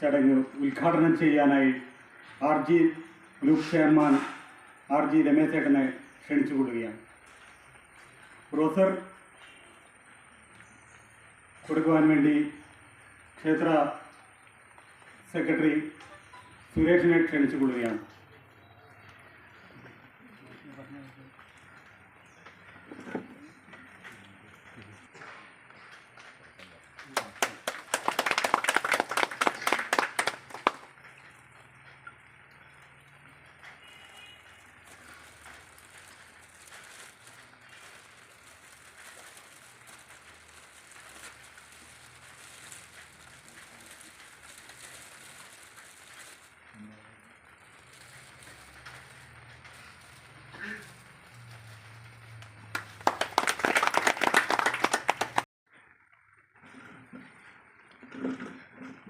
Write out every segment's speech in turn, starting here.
ചടങ്ങ് ഉദ്ഘാടനം ചെയ്യാനായി R G group chairman R G രമേശേട്ടനെ ക്ഷണിച്ചുകൊള്ളുകയാണ്. ബ്രോസർ കൊടുക്കുവാൻ വേണ്ടി ക്ഷേത്ര സെക്രട്ടറി സുരേഷിനെ ക്ഷണിച്ചുകൊള്ളുകയാണ്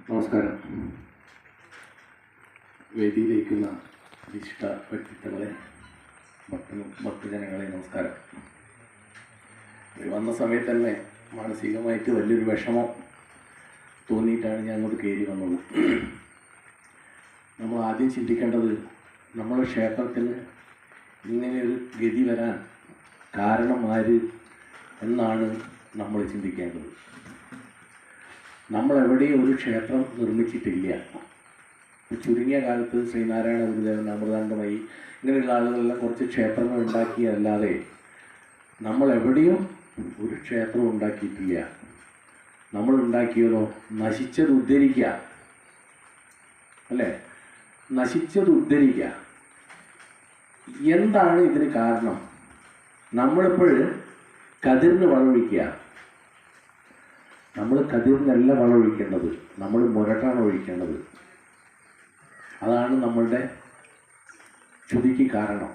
നമസ്കാരം വേദിയിലേക്കുന്ന വിശിഷ്ട വ്യക്തിത്വങ്ങളെ ഭക്തനും ഭക്തജനങ്ങളെ നമസ്കാരം. വന്ന സമയത്ത് തന്നെ മാനസികമായിട്ട് വലിയൊരു വിഷമം തോന്നിയിട്ടാണ് ഞാൻ അങ്ങോട്ട് കയറി വന്നത്. നമ്മൾ ആദ്യം ചിന്തിക്കേണ്ടത് നമ്മുടെ ക്ഷേത്രത്തിന് ഇങ്ങനെ ഒരു ഗതി വരാൻ കാരണം ആര് എന്നാണ് നമ്മൾ ചിന്തിക്കേണ്ടത്. നമ്മളെവിടെയും ഒരു ക്ഷേത്രം നിർമ്മിച്ചിട്ടില്ല. ചുരുങ്ങിയ കാലത്ത് ശ്രീനാരായണ ഗുരുദേവൻ അമൃതാണ്ടമായി ഇങ്ങനെയുള്ള ആളുകളെല്ലാം കുറച്ച് ക്ഷേത്രങ്ങൾ ഉണ്ടാക്കിയല്ലാതെ നമ്മൾ എവിടെയും ഒരു ക്ഷേത്രം ഉണ്ടാക്കിയിട്ടില്ല. നമ്മൾ ഉണ്ടാക്കിയതോ നശിച്ചത് ഉദ്ധരിക്കുക. അല്ലേ? നശിച്ചത് ഉദ്ധരിക്കുക. എന്താണ് ഇതിന് കാരണം? നമ്മളിപ്പോൾ കതിർന്ന് വളമൊഴിക്കുക നമ്മൾ കതിർന്നല്ല വളമൊഴിക്കേണ്ടത് നമ്മൾ മുരട്ടാണ് ഒഴിക്കേണ്ടത്. അതാണ് നമ്മളുടെ ചുതിക്ക് കാരണം.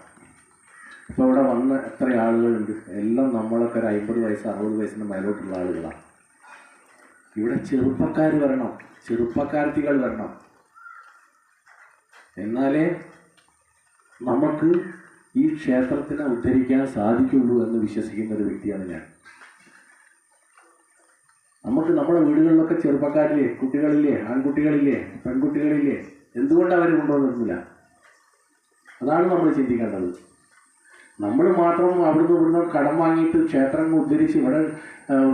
ഇപ്പോൾ ഇവിടെ വന്ന എത്ര ആളുകളുണ്ട്? എല്ലാം നമ്മളൊക്കെ ഒരു അമ്പത് വയസ്സ് അറുപത് വയസ്സിന്റെ മേലോട്ടുള്ള ആളുകളാണ് ഇവിടെ ചെറുപ്പക്കാർ വരണം. ചെറുപ്പക്കാർത്തികൾ വരണം. എന്നാലേ നമുക്ക് ഈ ക്ഷേത്രത്തിനെ ഉദ്ധരിക്കാൻ സാധിക്കുള്ളൂ എന്ന് വിശ്വസിക്കുന്ന ഒരു വ്യക്തിയാണ് ഞാൻ. നമുക്ക് നമ്മുടെ വീടുകളിലൊക്കെ ചെറുപ്പക്കാരില്ലേ? കുട്ടികളില്ലേ? ആൺകുട്ടികളില്ലേ? പെൺകുട്ടികളില്ലേ? എന്തുകൊണ്ട് അവർ കൊണ്ടുവന്നിരുന്നില്ല അതാണ് നമ്മൾ ചിന്തിക്കേണ്ടത്. നമ്മൾ മാത്രം അവിടുന്ന് ഇവിടുന്ന് കടം വാങ്ങിയിട്ട് ക്ഷേത്രങ്ങൾ ഉദ്ധരിച്ച് ഇവിടെ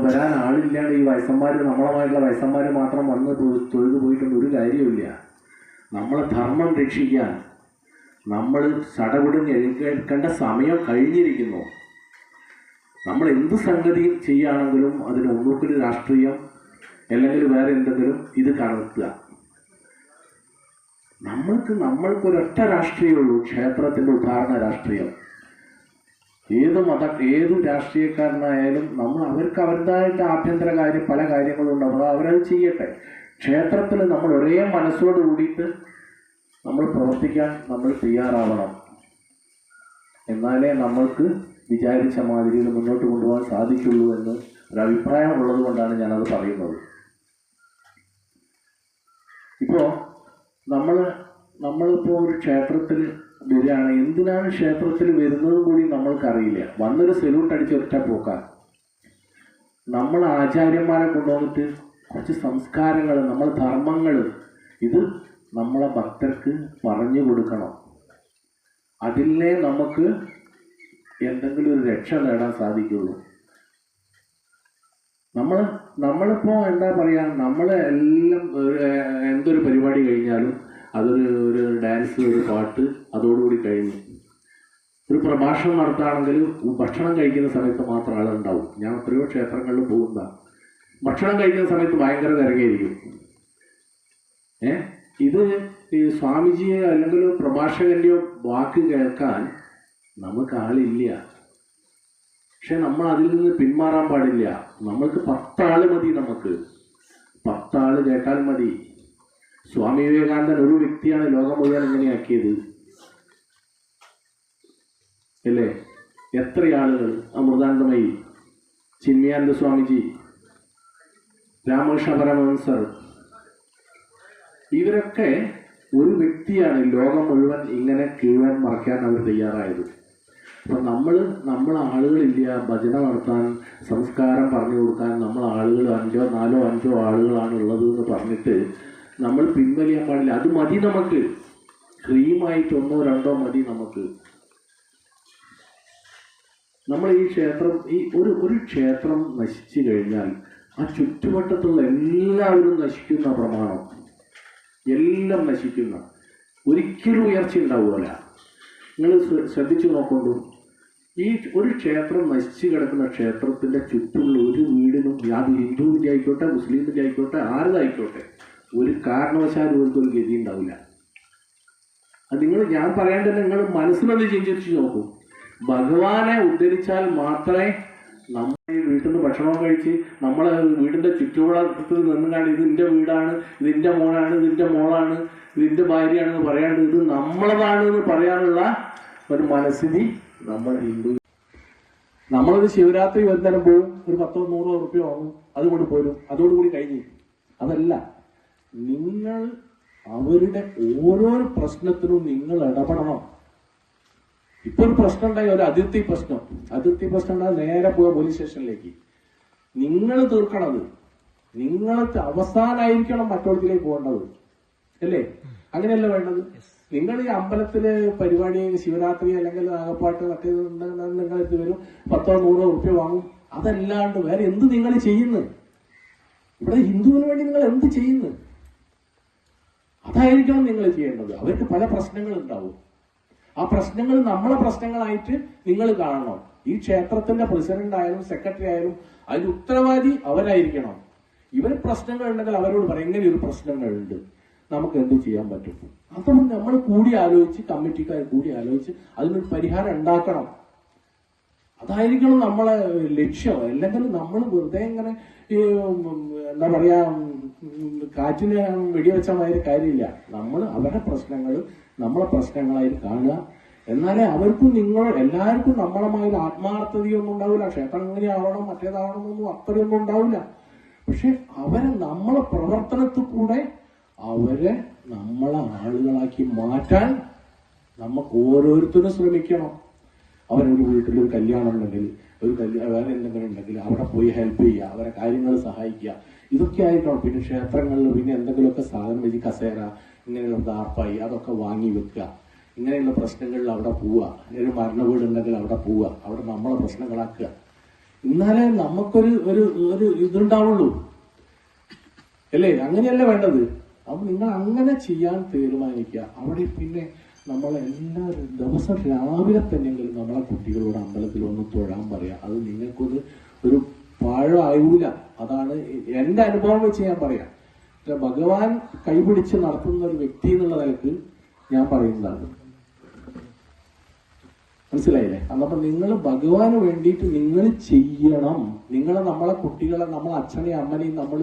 വരാൻ ആളില്ലാണ്ട് ഈ വയസ്സന്മാർ നമ്മളമായിട്ടുള്ള വയസ്സന്മാർ മാത്രം വന്ന് തൊഴുത് പോയിട്ടുണ്ട് ഒരു കാര്യമില്ല നമ്മളെ ധർമ്മം രക്ഷിക്കാൻ നമ്മൾ സടകുടഞ്ഞ് എഴുന്നേൽക്കേണ്ട സമയം കഴിഞ്ഞിരിക്കുന്നു. നമ്മൾ എന്ത് സംഗതി ചെയ്യുകയാണെങ്കിലും അതിന് ഒന്നുകിൽ രാഷ്ട്രീയം അല്ലെങ്കിൽ വേറെ എന്തെങ്കിലും ഇത് കലർത്തുക നമ്മൾക്ക് നമ്മൾക്ക് ഒരൊറ്റ രാഷ്ട്രീയമുള്ളൂ. ക്ഷേത്രത്തിന്റെ ഉദാഹരണ രാഷ്ട്രീയം. ഏത് മത ഏത് രാഷ്ട്രീയക്കാരനായാലും നമ്മൾ അവർക്ക് അവരുടേതായിട്ട് ആഭ്യന്തര കാര്യം പല കാര്യങ്ങളുണ്ട്. അപ്പോൾ അവരത് ചെയ്യട്ടെ. ക്ഷേത്രത്തിൽ നമ്മൾ ഒരേ മനസ്സോട് കൂടിയിട്ട് നമ്മൾ പ്രവർത്തിക്കാൻ നമ്മൾ തയ്യാറാവണം. എന്നാലേ നമ്മൾക്ക് വിചാരിച്ച മാതിരിയിൽ മുന്നോട്ട് കൊണ്ടുപോകാൻ സാധിക്കുള്ളൂ എന്ന് ഒരു അഭിപ്രായം ഉള്ളത് കൊണ്ടാണ് ഞാനത് പറയുന്നത്. ഇപ്പോൾ നമ്മൾ നമ്മളിപ്പോൾ ഒരു ക്ഷേത്രത്തിൽ വരികയാണ്. എന്തിനാണ് ക്ഷേത്രത്തിൽ വരുന്നത് കൂടി നമ്മൾക്കറിയില്ല. വന്നൊരു സെലൂട്ട് അടിച്ച് ഒറ്റ പോക്കാൻ നമ്മൾ ആചാര്യന്മാരെ കൊണ്ടുവന്നിട്ട് കുറച്ച് സംസ്കാരങ്ങൾ നമ്മൾ ധർമ്മങ്ങൾ ഇത് നമ്മളെ ഭക്തർക്ക് പറഞ്ഞു കൊടുക്കണം. അതിലേ നമുക്ക് എന്തെങ്കിലും ഒരു രക്ഷ നേടാൻ സാധിക്കുള്ളൂ. നമ്മൾ നമ്മളിപ്പോൾ എന്താ പറയുക നമ്മൾ എല്ലാം എന്തൊരു പരിപാടി കഴിഞ്ഞാലും അതൊരു ഒരു ഡാൻസ് ഒരു പാട്ട് അതോടുകൂടി കഴിഞ്ഞു. ഒരു പ്രഭാഷണം നടത്തുകയാണെങ്കിൽ ഭക്ഷണം കഴിക്കുന്ന സമയത്ത് മാത്രം ആളുണ്ടാവും. ഞാൻ എത്രയോ ക്ഷേത്രങ്ങളിൽ പോകുന്ന ഭക്ഷണം കഴിക്കുന്ന സമയത്ത് ഭയങ്കര തിരക്കായിരിക്കും. ഏ? ഇത് ഈ സ്വാമിജിയെ അല്ലെങ്കിൽ പ്രഭാഷകന്റെയോ വാക്ക് കേൾക്കാൻ നമുക്ക് ആളില്ല. പക്ഷെ നമ്മൾ അതിൽ നിന്ന് പിന്മാറാൻ പാടില്ല. നമ്മൾക്ക് പത്താൾ മതി നമുക്ക് പത്താൾ കേട്ടാൽ മതി. സ്വാമി വിവേകാനന്ദൻ ഒരു വ്യക്തിയാണ് ലോകം മുഴുവൻ എങ്ങനെയാക്കിയത് അല്ലേ? എത്ര ആളുകൾ അമൃതാനന്ദമയി. ചിന്മയാനന്ദ സ്വാമിജി. രാമകൃഷ്ണ പരമഹംസർ. ഇവരൊക്കെ ഒരു വ്യക്തിയാണ് ലോകം മുഴുവൻ ഇങ്ങനെ കീഴാൻ മറക്കാൻ അവർ തയ്യാറായത്. അപ്പം നമ്മൾ നമ്മൾ ആളുകളില്ല ഭജന നടത്താൻ സംസ്കാരം പറഞ്ഞു കൊടുക്കാൻ നമ്മൾ ആളുകൾ അഞ്ചോ നാലോ അഞ്ചോ ആളുകളാണ് ഉള്ളത് എന്ന് പറഞ്ഞിട്ട് നമ്മൾ പിൻവലിയാൻ പാടില്ല. അത് മതി നമുക്ക്. ക്രീമായിട്ട് ഒന്നോ രണ്ടോ മതി നമുക്ക്. നമ്മൾ ഈ ക്ഷേത്രം ഈ ഒരു ഒരു ക്ഷേത്രം നശിച്ചു കഴിഞ്ഞാൽ ആ ചുറ്റുവട്ടത്തുള്ള എല്ലാവരും നശിക്കുന്ന പ്രമാണം. എല്ലാം നശിക്കുന്ന. ഒരിക്കലും ഉയർച്ച ഉണ്ടാവുമല്ല നിങ്ങൾ ശ്രദ്ധിച്ചു നോക്കൊണ്ടു ഈ ഒരു ക്ഷേത്രം നശിച്ചു കിടക്കുന്ന ക്ഷേത്രത്തിന്റെ ചുറ്റുള്ള ഒരു വീടിനും അത് ഹിന്ദുവിന്റെ ആയിക്കോട്ടെ മുസ്ലിമിന്റെ ആയിക്കോട്ടെ ആരുതായിക്കോട്ടെ ഒരു കാരണവശാലും ഇവർക്ക് ഒരു ഗതി ഉണ്ടാവില്ല. അത് നിങ്ങൾ ഞാൻ പറയാൻ തന്നെ നിങ്ങൾ മനസ്സിലൊന്ന് ചിന്തിച്ച് നോക്കൂ. ഭഗവാനെ ഉദ്ധരിച്ചാൽ മാത്രമേ നമ്മളെ വീട്ടിൽ നിന്ന് ഭക്ഷണം കഴിച്ച് നമ്മളെ വീടിന്റെ ചുറ്റുവളത്തിൽ നിന്നുകൊണ്ട് ഇത് ഇതിന്റെ വീടാണ് ഇത് എന്റെ മോനാണ് ഇതിന്റെ മോളാണ് ഇത് എന്റെ ഭാര്യയാണെന്ന് പറയാണ്ട് ഇത് നമ്മളതാണ് എന്ന് പറയാനുള്ള ഒരു മനസ്ഥിതി നമ്മൾ ഹിന്ദു. നമ്മളൊരു ശിവരാത്രി വന്നാലും പോവും ഒരു പത്തോ നൂറോ റുപ്യ വാങ്ങും. അതുകൊണ്ട് പോരും. അതോടുകൂടി കഴിഞ്ഞു അതല്ല നിങ്ങൾ അവരുടെ ഓരോരോ പ്രശ്നത്തിനും നിങ്ങൾ ഇടപെടണം. ഇപ്പൊ ഒരു പ്രശ്നം ഉണ്ടായി ഒരു അതിർത്തി പ്രശ്നം. അതിർത്തി പ്രശ്നം ഉണ്ടായി നേരെ പോയ പോലീസ് സ്റ്റേഷനിലേക്ക്. നിങ്ങൾ തീർക്കണത് നിങ്ങൾ അവസാനായിരിക്കണം മറ്റോടത്തിലേക്ക് പോകേണ്ടത്. അല്ലേ? അങ്ങനെയല്ല വേണ്ടത്? നിങ്ങൾ ഈ അമ്പലത്തിലെ പരിപാടി ശിവരാത്രി അല്ലെങ്കിൽ ആകപ്പാട്ട് മറ്റേ നിങ്ങൾ ഇത് വരും പത്തോ നൂറോ ഉറുപ്പ്യ വാങ്ങും. അതല്ലാണ്ട് വേറെ എന്ത് നിങ്ങൾ ചെയ്യുന്നു? ഇവിടെ ഹിന്ദുവിന് വേണ്ടി നിങ്ങൾ എന്ത് ചെയ്യുന്നു? അതായിരിക്കണം നിങ്ങൾ ചെയ്യേണ്ടത്. അവർക്ക് പല പ്രശ്നങ്ങൾ ഉണ്ടാവും. ആ പ്രശ്നങ്ങൾ നമ്മളെ പ്രശ്നങ്ങളായിട്ട് നിങ്ങൾ കാണണം. ഈ ക്ഷേത്രത്തിന്റെ പ്രസിഡന്റ് ആയാലും സെക്രട്ടറി ആയാലും അതിന് ഉത്തരവാദി അവരായിരിക്കണം. ഇവർ പ്രശ്നങ്ങൾ ഉണ്ടെങ്കിൽ അവരോട് പറയും ഇങ്ങനെ ഒരു പ്രശ്നങ്ങളുണ്ട്. നമുക്ക് എന്ത് ചെയ്യാൻ പറ്റും. അതുകൊണ്ട് നമ്മൾ കൂടി ആലോചിച്ച് കമ്മിറ്റിക്കാർ കൂടി ആലോചിച്ച് അതിനൊരു പരിഹാരം ഉണ്ടാക്കണം. അതായിരിക്കണം നമ്മളെ ലക്ഷ്യം. അല്ലെങ്കിൽ നമ്മൾ വെറുതെ ഇങ്ങനെ എന്താ പറയാ കാറ്റിന് വെടിവെച്ച മാതിരി കാര്യമില്ല. നമ്മൾ അവരുടെ പ്രശ്നങ്ങൾ നമ്മളെ പ്രശ്നങ്ങളായിട്ട് കാണുക. എന്നാലേ അവർക്കും നിങ്ങൾ എല്ലാവർക്കും നമ്മളമായ ഒരു ആത്മാർത്ഥതയൊന്നും ഉണ്ടാവില്ല. ക്ഷേത്രം ഇങ്ങനെ ആവണം മറ്റേതാവണം എന്നൊന്നും അത്രയൊന്നും ഉണ്ടാവില്ല. പക്ഷെ അവരെ നമ്മളെ പ്രവർത്തനത്തിൽ കൂടെ അവരെ നമ്മളെ ആളുകളാക്കി മാറ്റാൻ നമുക്ക് ഓരോരുത്തരും ശ്രമിക്കണം. അവരൊരു വീട്ടിൽ ഒരു കല്യാണം ഉണ്ടെങ്കിൽ ഒരു കല്യാണം വേറെ എന്തെങ്കിലും ഉണ്ടെങ്കിൽ അവിടെ പോയി ഹെൽപ്പ് ചെയ്യുക അവരെ കാര്യങ്ങൾ സഹായിക്കുക. ഇതൊക്കെ ആയിരിക്കണം പിന്നെ ക്ഷേത്രങ്ങളിൽ പിന്നെ എന്തെങ്കിലുമൊക്കെ സാധനം വെച്ച് കസേര ഇങ്ങനെയുള്ള ദാർപ്പായി അതൊക്കെ വാങ്ങി വെക്കുക. ഇങ്ങനെയുള്ള പ്രശ്നങ്ങളിൽ അവിടെ പോവുക. ഒരു മരണ വീടുണ്ടെങ്കിൽ അവിടെ പോവുക. അവിടെ നമ്മളെ പ്രശ്നങ്ങളാക്കുക. എന്നാലേ നമുക്കൊരു ഒരു ഒരു ഇതുണ്ടാവുള്ളൂ. അല്ലേ? അങ്ങനെയല്ല വേണ്ടത്? അപ്പൊ നിങ്ങൾ അങ്ങനെ ചെയ്യാൻ തീരുമാനിക്കുക. അവിടെ പിന്നെ നമ്മൾ നമ്മളെല്ലാവരും ദിവസം രാവിലെ തന്നെങ്കിലും നമ്മളെ കുട്ടികളോട് അമ്പലത്തിൽ ഒന്ന് തൊഴാൻ പറയാം. അത് നിങ്ങൾക്കൊരു ഒരു പാഴായൂല അതാണ് എന്റെ അനുഭവം വെച്ച് ഞാൻ പറയാം. ഭഗവാൻ കൈപിടിച്ച് നടത്തുന്ന ഒരു വ്യക്തി എന്നുള്ള നിലയ്ക്ക് ഞാൻ പറയുന്നതാണ്. മനസ്സിലായില്ലേ? അന്നപ്പോ നിങ്ങൾ ഭഗവാന് വേണ്ടിയിട്ട് നിങ്ങൾ ചെയ്യണം. നിങ്ങൾ നമ്മളെ കുട്ടികളെ നമ്മളെ അച്ഛനെയും അമ്മനെയും നമ്മൾ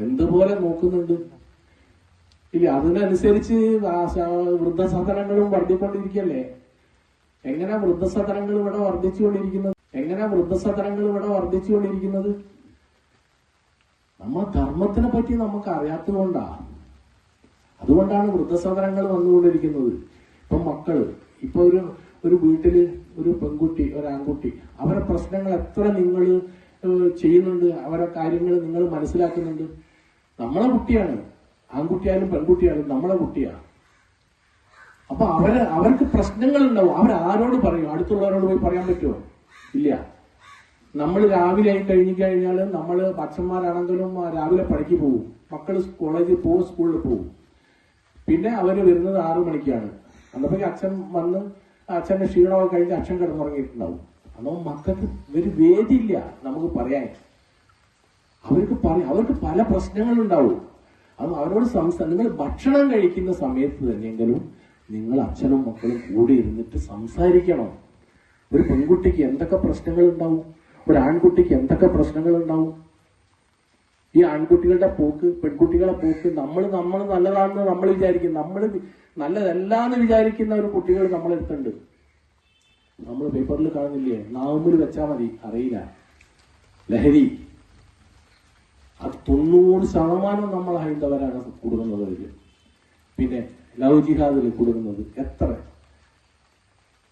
എന്തുപോലെ നോക്കുന്നുണ്ട്? ഇല്ല അതിനനുസരിച്ച് വൃദ്ധസദനങ്ങളും വർദ്ധിക്കൊണ്ടിരിക്കല്ലേ? എങ്ങനെ വൃദ്ധസദനങ്ങൾ ഇവിടെ വർദ്ധിച്ചുകൊണ്ടിരിക്കുന്നത്? എങ്ങനെ വൃദ്ധസദനങ്ങൾ ഇവിടെ വർദ്ധിച്ചുകൊണ്ടിരിക്കുന്നത്? നമ്മൾ ധർമ്മത്തിനെ പറ്റി നമുക്ക് അറിയാത്തതുകൊണ്ടാ അതുകൊണ്ടാണ് വൃദ്ധസദനങ്ങൾ വന്നുകൊണ്ടിരിക്കുന്നത്. ഇപ്പൊ മക്കൾ ഇപ്പൊ ഒരു ഒരു വീട്ടിൽ ഒരു പെൺകുട്ടി ഒരു ആൺകുട്ടി അവരെ പ്രശ്നങ്ങൾ എത്ര നിങ്ങൾ ചെയ്യുന്നുണ്ട് അവരെ കാര്യങ്ങൾ നിങ്ങൾ മനസ്സിലാക്കുന്നുണ്ട്. നമ്മളെ കുട്ടിയാണ്. ആൺകുട്ടിയായാലും പെൺകുട്ടിയായാലും നമ്മളെ കുട്ടിയാണ് അപ്പൊ അവർ അവർക്ക് പ്രശ്നങ്ങൾ ഉണ്ടാവും അവർ ആരോട് പറയും? അടുത്തുള്ളവരോട് പോയി പറയാൻ പറ്റുമോ ഇല്ല. നമ്മൾ രാവിലെ ആയി കഴിഞ്ഞു കഴിഞ്ഞാൽ നമ്മൾ അച്ഛന്മാരാണെങ്കിലും രാവിലെ പണിക്ക് പോകും മക്കൾ കോളേജിൽ പോകും സ്കൂളിൽ പോകും. പിന്നെ അവർ വരുന്നത് ആറു മണിക്കാണ്. അന്നപ്പോ അച്ഛൻ വന്ന് അച്ഛന്റെ ക്ഷീണമൊക്കെ കഴിഞ്ഞ് അച്ഛൻ കിടന്നുറങ്ങിയിട്ടുണ്ടാവും. അന്നോ മക്കൾക്ക് ഒരു വേദിയില്ല നമുക്ക് പറയാൻ. അവർക്ക് പറയാം അവർക്ക് പല പ്രശ്നങ്ങളുണ്ടാവും. അത് അവരോട് സംസാരം നിങ്ങൾ ഭക്ഷണം കഴിക്കുന്ന സമയത്ത് തന്നെയെങ്കിലും നിങ്ങൾ അച്ഛനും മക്കളും കൂടി ഇരുന്നിട്ട് സംസാരിക്കണം. ഒരു പെൺകുട്ടിക്ക് എന്തൊക്കെ പ്രശ്നങ്ങൾ ഉണ്ടാവും ഒരു ആൺകുട്ടിക്ക് എന്തൊക്കെ പ്രശ്നങ്ങൾ ഉണ്ടാവും ഈ ആൺകുട്ടികളുടെ പോക്ക് പെൺകുട്ടികളെ പോക്ക് നമ്മൾ നമ്മൾ നല്ലതാണെന്ന് നമ്മൾ വിചാരിക്കും. നമ്മൾ നല്ലതല്ല എന്ന് വിചാരിക്കുന്ന ഒരു കുട്ടികൾ നമ്മളെടുത്തുണ്ട് നമ്മൾ പേപ്പറിൽ കാണുന്നില്ലേ? നാവുമ്പിൽ വെച്ചാൽ മതി. അറിയില്ല. ലഹരി. അത് തൊണ്ണൂറ് ശതമാനം നമ്മൾ ഹൈന്ദവരാണ് കൊടുക്കുന്നത് അതിൽ പിന്നെ ലവ് ജിഹാദിൽ കൊടുക്കുന്നത് എത്ര?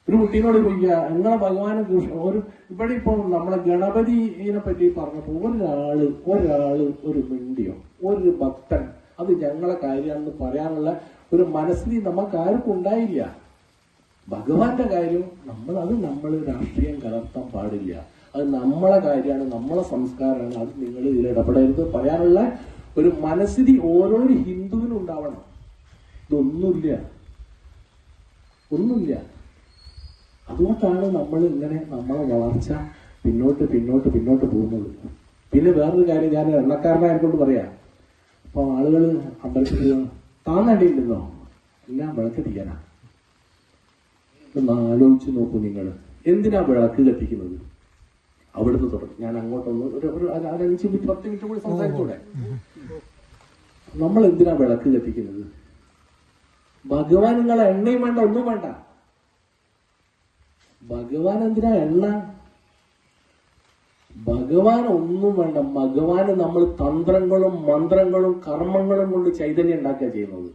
ഒരു കുട്ടീനോട് ചോദിക്കുക നിങ്ങളെ ഭഗവാനെ കൃഷ്ണ ഒരു ഇവിടെ ഇപ്പോൾ നമ്മളെ ഗണപതിനെ പറ്റി പറഞ്ഞപ്പോൾ ഒരാൾ ഒരാൾ ഒരു മിണ്ടിയോ ഒരു ഭക്തൻ. അത് ഞങ്ങളെ കാര്യമാണെന്ന് പറയാനുള്ള ഒരു മനസ്സിൽ നമുക്ക് ആർക്കും ഉണ്ടായില്ല. ഭഗവാന്റെ കാര്യം നമ്മൾ അത് നമ്മൾ രാഷ്ട്രീയം കലർത്താൻ പാടില്ല. അത് നമ്മളെ കാര്യമാണ് നമ്മളെ സംസ്കാരമാണ് അത് നിങ്ങൾ ഇതിൽ ഇടപെടരുത്. പറയാനുള്ള ഒരു മനസ്ഥിതി ഓരോ ഹിന്ദുവിനും ഉണ്ടാവണം. ഇതൊന്നുമില്ല. ഒന്നുമില്ല. അതുകൊണ്ടാണ് നമ്മൾ ഇങ്ങനെ നമ്മളെ വളർച്ച പിന്നോട്ട് പിന്നോട്ട് പിന്നോട്ട് പോകുന്നത്. പിന്നെ വേറൊരു കാര്യം ഞാൻ എണ്ണക്കാരനായതുകൊണ്ട് പറയാം. അപ്പൊ ആളുകൾ അമ്പലത്തിൽ താന്നടിയില്ലെന്നോ എല്ലാം വിളക്ക് കത്തിക്കാനാ ഒന്ന് ആലോചിച്ച് നോക്കൂ നിങ്ങൾ. എന്തിനാ വിളക്ക് കത്തിക്കുന്നത്? അവിടുന്ന് തുടങ്ങി. ഞാൻ അങ്ങോട്ടൊന്ന് ഒരു ഒരു അഞ്ച് മിനിറ്റ് പത്ത് മിനിറ്റ് കൂടി സംസാരിച്ചൂടെ? നമ്മൾ എന്തിനാ വിളക്ക് കത്തിക്കുന്നത്? ഭഗവാൻ നിങ്ങളെ എണ്ണയും വേണ്ട ഒന്നും വേണ്ട. ഭഗവാൻ എന്തിനാ എണ്ണ? ഭഗവാൻ ഒന്നും വേണ്ട. ഭഗവാന് നമ്മൾ തന്ത്രങ്ങളും മന്ത്രങ്ങളും കർമ്മങ്ങളും കൊണ്ട് ചൈതന്യം ഉണ്ടാക്കുക ചെയ്യുന്നത്.